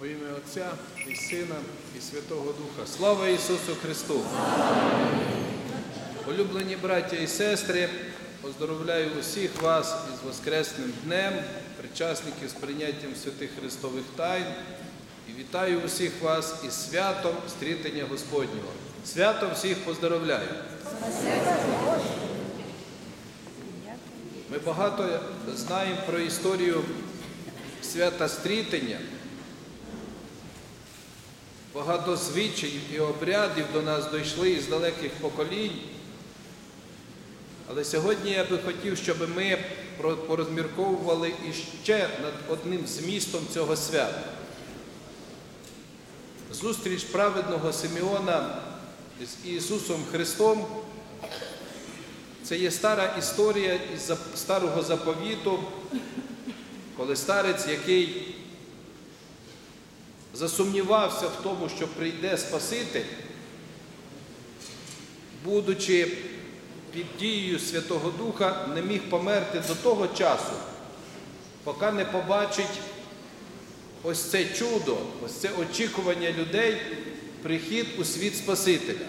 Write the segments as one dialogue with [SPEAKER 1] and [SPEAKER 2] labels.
[SPEAKER 1] Во ім'я Отця і Сина, і Святого Духа. Слава Ісусу Христу! Улюблені браття і сестри, поздоровляю усіх вас із Воскресним днем, причасників з прийняттям святих Христових тайн. І вітаю усіх вас із святом стрітення Господнього. Свято всіх поздоровляю. Ми багато знаємо про історію свята стрітення. Багато звичаїв і обрядів до нас дійшли із далеких поколінь. Але сьогодні я би хотів, щоб ми порозмірковували іще над одним змістом цього свята. Зустріч праведного Симеона з Ісусом Христом це є стара історія із старого заповіту, коли старець, який засумнівався в тому, що прийде Спаситель, будучи під дією Святого Духа, не міг померти до того часу, поки не побачить ось це чудо, ось це очікування людей, прихід у світ Спасителя.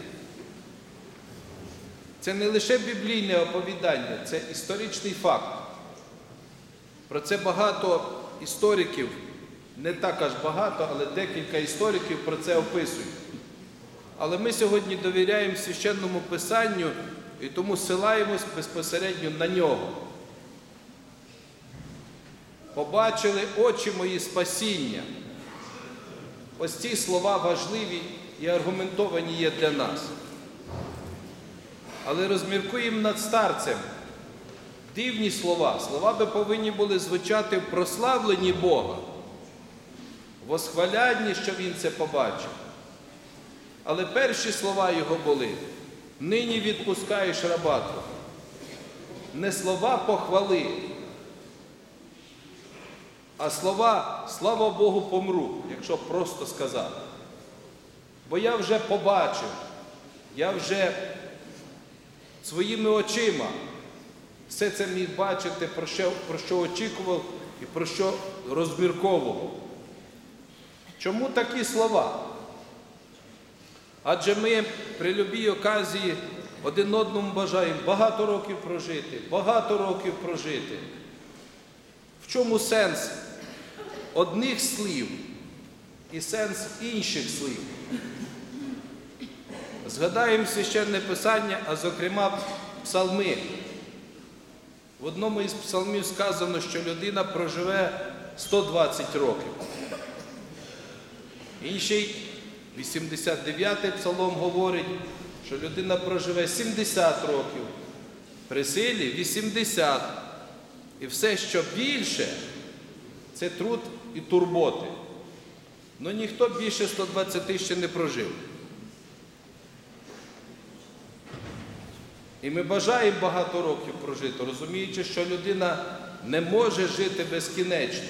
[SPEAKER 1] Це не лише біблійне оповідання, це історичний факт. Про це багато істориків, не так аж багато, але декілька істориків про це описують. Але ми сьогодні довіряємо священному писанню і тому силаємось безпосередньо на нього. Побачили очі мої спасіння. Ось ці слова важливі і аргументовані є для нас. Але розміркуємо над старцем. Дивні слова. Слова би повинні були звучати в прославленні Бога, восхвалянні, що він це побачив. Але перші слова його були: нині відпускаєш раба твого». Не слова похвали, а слова слава Богу помру, якщо просто сказати. Бо я вже побачив, я вже своїми очима все це міг бачити, про що, про що очікував і про що розмірковував. Чому такі слова? Адже ми при любій оказії один одному бажаємо багато років прожити, багато років прожити. В чому сенс одних слів і сенс інших слів? Згадаємо священне писання, а зокрема псалми. В одному із псалмів сказано, що людина проживе 120 років. Інший, 89-й псалом говорить, що людина проживе 70 років, при силі 80. І все, що більше, це труд і турботи. Ну ніхто більше 120 ще не прожив. І ми бажаємо багато років прожити, розуміючи, що людина не може жити безкінечно.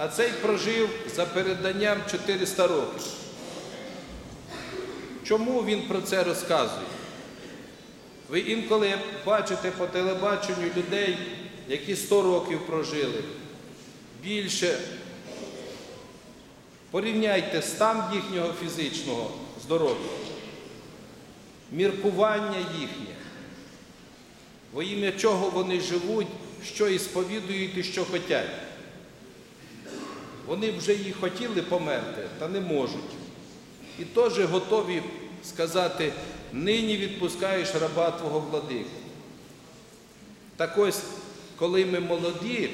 [SPEAKER 1] А цей прожив за переданням 400 років. Чому він про це розказує? Ви інколи бачите по телебаченню людей, які 100 років прожили, більше. Порівняйте стан їхнього фізичного здоров'я, міркування їхнє, во ім'я чого вони живуть, що і сповідують і що хочуть. Вони вже і хотіли померти, та не можуть. І теж готові сказати, нині відпускаєш раба Твого владику. Так ось, коли ми молоді,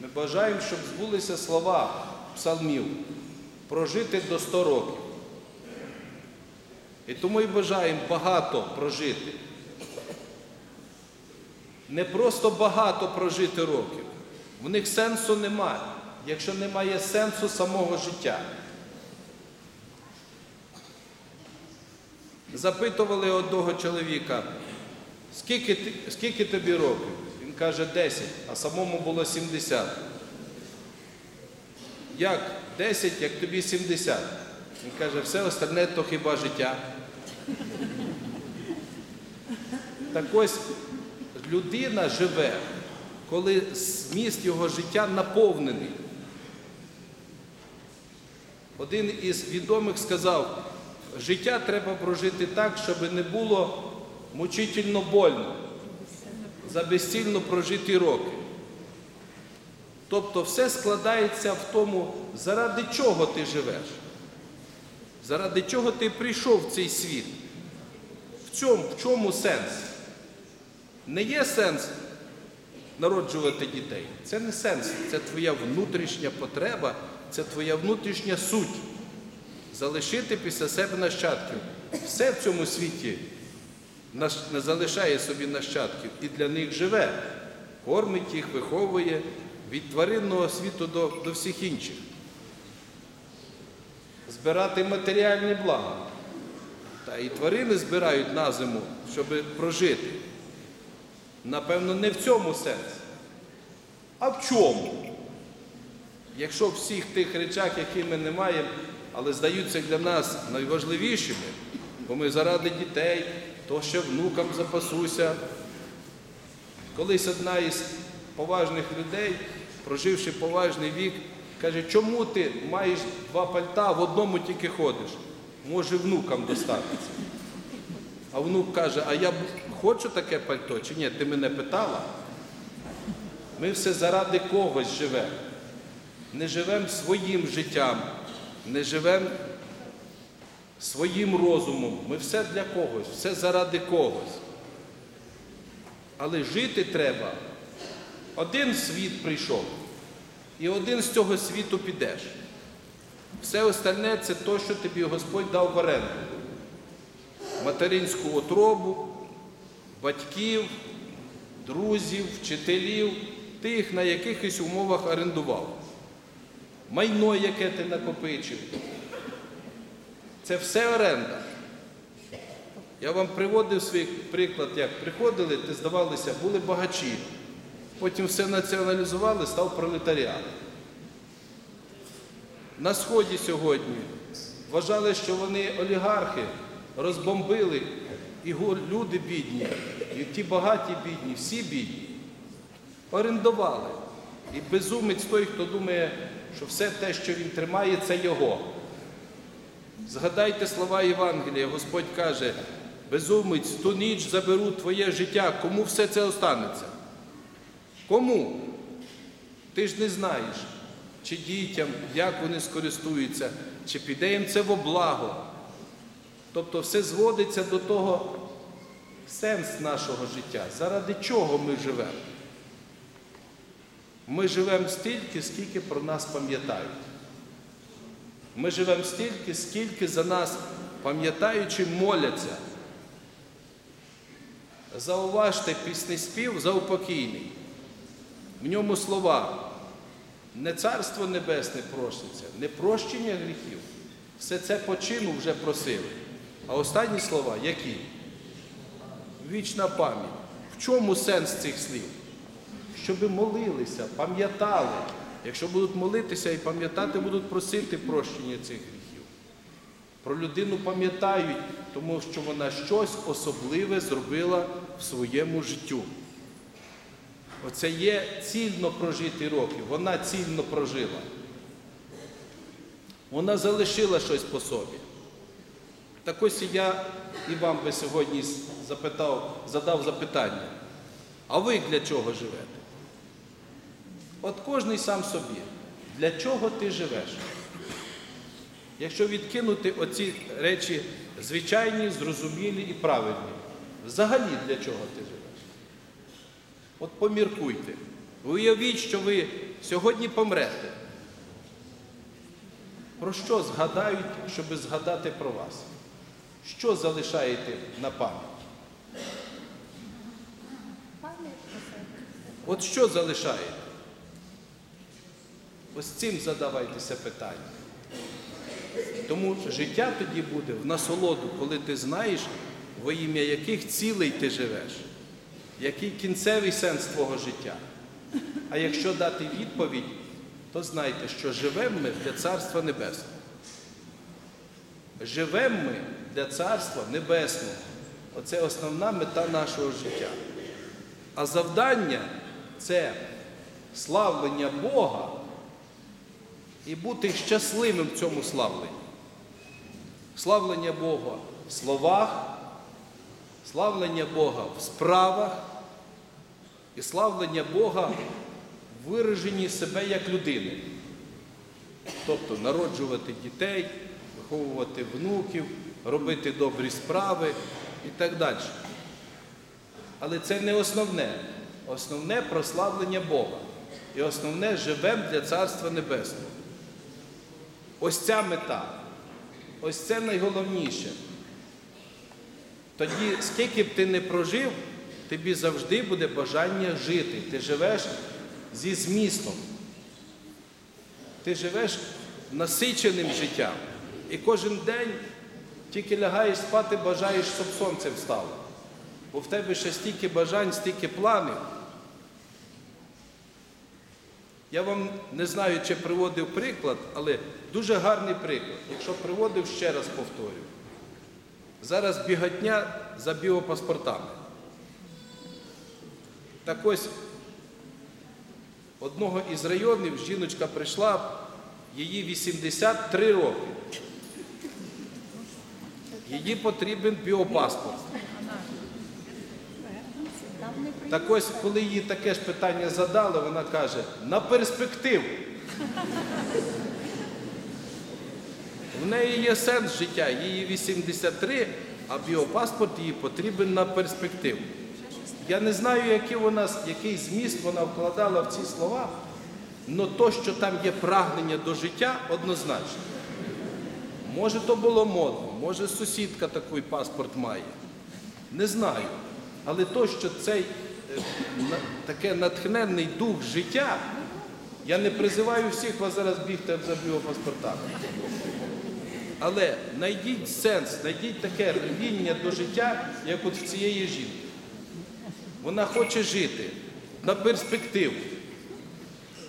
[SPEAKER 1] ми бажаємо, щоб збулися слова псалмів прожити до 100 років. І тому і бажаємо багато прожити. Не просто багато прожити років. В них сенсу немає, якщо немає сенсу самого життя. Запитували одного чоловіка, скільки, скільки тобі років? Він каже 10, а самому було 70. Як 10, як тобі 70? Він каже, все остальне то хіба життя. Так ось людина живе, коли зміст його життя наповнений. Один із відомих сказав, життя треба прожити так, щоб не було мучительно больно за безцільно прожиті роки. Тобто все складається в тому, заради чого ти живеш, заради чого ти прийшов в цей світ. В чому, в чому сенс? Не є сенс народжувати дітей. Це не сенс, це твоя внутрішня потреба, це твоя внутрішня суть. Залишити після себе нащадків. Все в цьому світі залишає собі нащадків і для них живе, кормить їх, виховує від тваринного світу до, до всіх інших. Збирати матеріальні блага. Та і тварини збирають на зиму, щоб прожити. Напевно, не в цьому сенс. А в чому? Якщо всіх тих речах, які ми не маємо, але здаються для нас найважливішими, бо ми заради дітей, то ще внукам запасуся. Колись одна із поважних людей, проживши поважний вік, каже, чому ти маєш два пальта, в одному тільки ходиш? Може внукам достатися. А внук каже, а я хочу таке пальто чи ні? Ти мене питала? Ми все заради когось живемо. Не живемо своїм життям, не живемо своїм розумом. Ми все для когось, все заради когось. Але жити треба. Один світ прийшов, і один з цього світу підеш. Все остальне це то, що тобі Господь дав в оренду. Материнську отробу, батьків, друзів, вчителів, тих, на якихось умовах орендував. Майно, яке ти накопичив. Це все оренда. Я вам приводив свій приклад, як приходили, ти здавалися, були багачі. Потім все націоналізували, став пролетаріат. На Сході сьогодні вважали, що вони олігархи розбомбили, і люди бідні, і ті багаті бідні, всі бідні. Орендували. І безумець той, хто думає, що все те, що він тримає, це його. Згадайте слова Євангелія, Господь каже, безумець, ту ніч заберу твоє життя, кому все це останеться? Кому? Ти ж не знаєш, чи дітям, як вони скористуються, чи піде їм це во благо. Тобто все зводиться до того сенс нашого життя, заради чого ми живемо. Ми живемо стільки, скільки про нас пам'ятають. Ми живемо стільки, скільки за нас пам'ятаючи моляться. Зауважте пісний спів заупокійний. В ньому слова не царство небесне проситься, не прощення гріхів. Все це по чину вже просили. А останні слова які? Вічна пам'ять. В чому сенс цих слів? Щоб молилися, пам'ятали. Якщо будуть молитися і пам'ятати, будуть просити прощення цих гріхів. Про людину пам'ятають, тому що вона щось особливе зробила в своєму життю. Оце є цільно прожиті роки. Вона цільно прожила. Вона залишила щось по собі. Так ось я і вам би сьогодні запитав, задав запитання. А ви для чого живете? От кожний сам собі. Для чого ти живеш? Якщо відкинути оці речі звичайні, зрозумілі і правильні, взагалі для чого ти живеш? От поміркуйте. Уявіть, що ви сьогодні помрете. Про що згадають, щоб згадати про вас? Що залишаєте на пам'ять? От що залишаєте? Ось цим задавайтеся питання. Тому життя тоді буде в насолоду, коли ти знаєш, во ім'я яких цілей ти живеш, який кінцевий сенс твого життя. А якщо дати відповідь, то знайте, що живемо ми для Царства Небесного. Живемо ми для Царства Небесного. Оце основна мета нашого життя. А завдання це славлення Бога і бути щасливим в цьому славленні. Славлення Бога в словах, славлення Бога в справах і славлення Бога в вираженні себе як людини. Тобто народжувати дітей, виховувати внуків, робити добрі справи і так далі. Але це не основне. Основне прославлення Бога. І основне живем для Царства Небесного. Ось ця мета. Ось це найголовніше. Тоді, скільки б ти не прожив, тобі завжди буде бажання жити. Ти живеш зі змістом. Ти живеш насиченим життям. І кожен день тільки лягаєш спати, бажаєш, щоб сонце встало. Бо в тебе ще стільки бажань, стільки планів. Я вам не знаю, чи приводив приклад, але дуже гарний приклад. Якщо приводив, ще раз повторю. Зараз біготня за біопаспортами. Так ось одного із районів жіночка прийшла, їй 83 роки. Їй потрібен біопаспорт. Так ось, коли їй таке ж питання задали, вона каже, на перспективу. В неї є сенс життя, їй 83, а біопаспорт їй потрібен на перспективу. Я не знаю, який, вона, який зміст вона вкладала в ці слова, але то, що там є прагнення до життя, однозначно. Може, то було модно, може сусідка такий паспорт має. Не знаю. Але то, що цей таке натхненний дух життя, я не призиваю всіх вас зараз бігти за біопаспортами. Але знайдіть сенс, знайдіть таке рвіння до життя, як от в цієї жінки. Вона хоче жити на перспективу.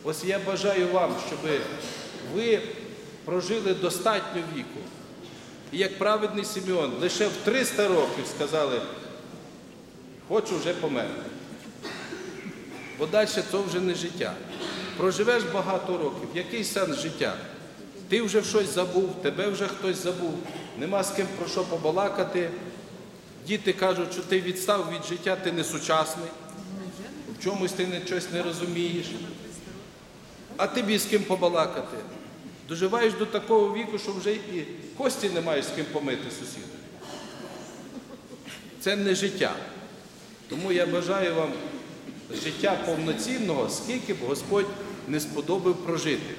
[SPEAKER 1] Ось я бажаю вам, щоб ви прожили достатньо віку. І як праведний Симеон, лише в 300 років сказали, хочу вже померти. Бо далі це вже не життя. Проживеш багато років, який сенс життя? Ти вже щось забув, тебе вже хтось забув, нема з ким про що побалакати. Діти кажуть, що ти відстав від життя, ти не сучасний, в чомусь ти не, щось не розумієш. А тобі з ким побалакати? Доживаєш до такого віку, що вже і кості не маєш з ким помити сусіду. Це не життя. Тому я бажаю вам життя повноцінного, скільки б Господь не сподобав прожити.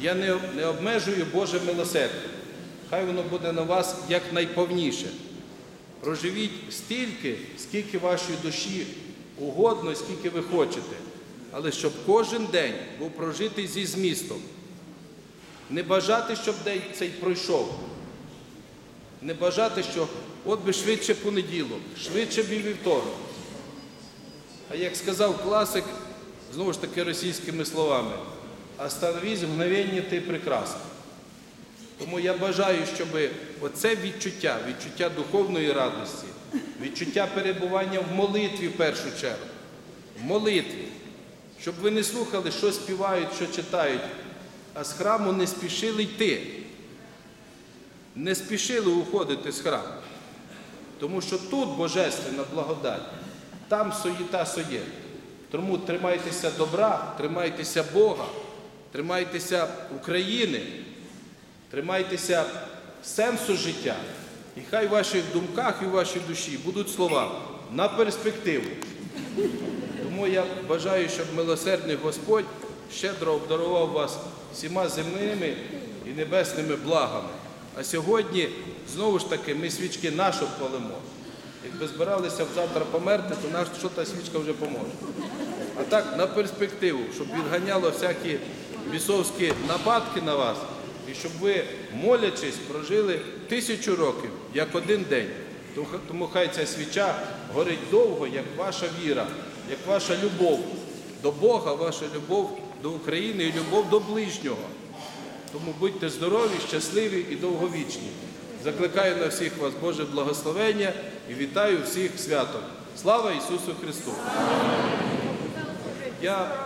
[SPEAKER 1] Я не, не обмежую Боже милосердя. Хай воно буде на вас якнайповніше. Проживіть стільки, скільки вашій душі угодно, скільки ви хочете. Але щоб кожен день був прожитий зі змістом. Не бажати, щоб день цей пройшов. Не бажати, що от би швидше понеділок, швидше б і вівторок. А як сказав класик, знову ж таки російськими словами, остановись в мгновенні ти прекрасна. Тому я бажаю, щоб оце відчуття, відчуття духовної радості, відчуття перебування в молитві в першу чергу, в молитві, щоб ви не слухали, що співають, що читають, а з храму не спішили йти. Не спішили уходити з храму. Тому що тут божественна благодать, там суєта соє. Тому тримайтеся добра, тримайтеся Бога, тримайтеся України, тримайтеся сенсу життя. І хай в ваших думках і в вашій душі будуть слова на перспективу. Тому я бажаю, щоб милосердний Господь щедро обдарував вас всіма земними і небесними благами. А сьогодні, знову ж таки, ми свічки нашу палимо. Якби збиралися завтра померти, то наш що та свічка вже поможе. А так, на перспективу, щоб відганяло всякі бісовські нападки на вас, і щоб ви, молячись, прожили тисячу років, як один день. Тому- хай ця свіча горить довго, як ваша віра, як ваша любов до Бога, ваша любов до України і любов до ближнього. Тому будьте здорові, щасливі і довговічні. Закликаю на всіх вас Боже благословення і вітаю всіх святом. Слава Ісусу Христу! Я